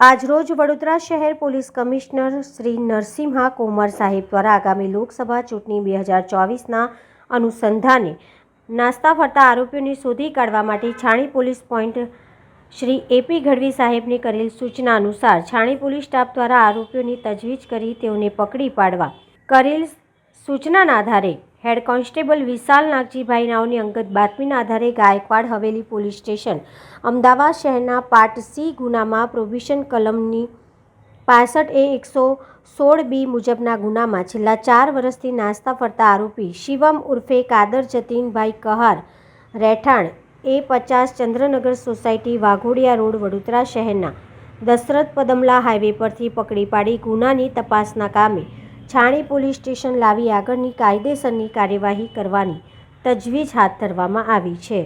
આજરોજ વડોદરા શહેર police commissioner Shri Narasimha Komar સાહેબ દ્વારા આગામી લોકસભા ચૂંટણી બે હજાર ચોવીસના અનુસંધાને નાસ્તા ફરતા આરોપીઓને શોધી કાઢવા માટે Chhani police point Shri A P Gadhvi સાહેબને કરેલ સૂચના અનુસાર છાણી પોલીસ સ્ટાફ દ્વારા આરોપીઓની તજવીજ કરી તેઓને પકડી પાડવા કરેલ સૂચનાના આધારે હેડ કોન્સ્ટેબલ વિશાલ નાગજીભાઈ રાવની અંગત બાતમીના આધારે ગાયકવાડ હવેલી પોલીસ સ્ટેશન, અમદાવાદ શહેરના પાર્ટ સી ગુનામાં પ્રોબિશન કલમની પાસઠ એ એકસો સોળ બી મુજબના ગુનામાં છેલ્લા ચાર વર્ષથી નાસ્તા ફરતા આરોપી શિવમ ઉર્ફે કાદર જતીનભાઈ કહાર, રહેઠાણ એ પચાસ ચંદ્રનગર સોસાયટી વાઘોડિયા રોડ, વડોદરા શહેરના દશરથ પદમલા હાઈવે પરથી પકડી પાડી ગુનાની તપાસના કામે છાણી પોલીસ સ્ટેશન લાવી આગળની કાયદેસરની કાર્યવાહી કરવાની તજવીજ હાથ ધરવામાં આવી છે.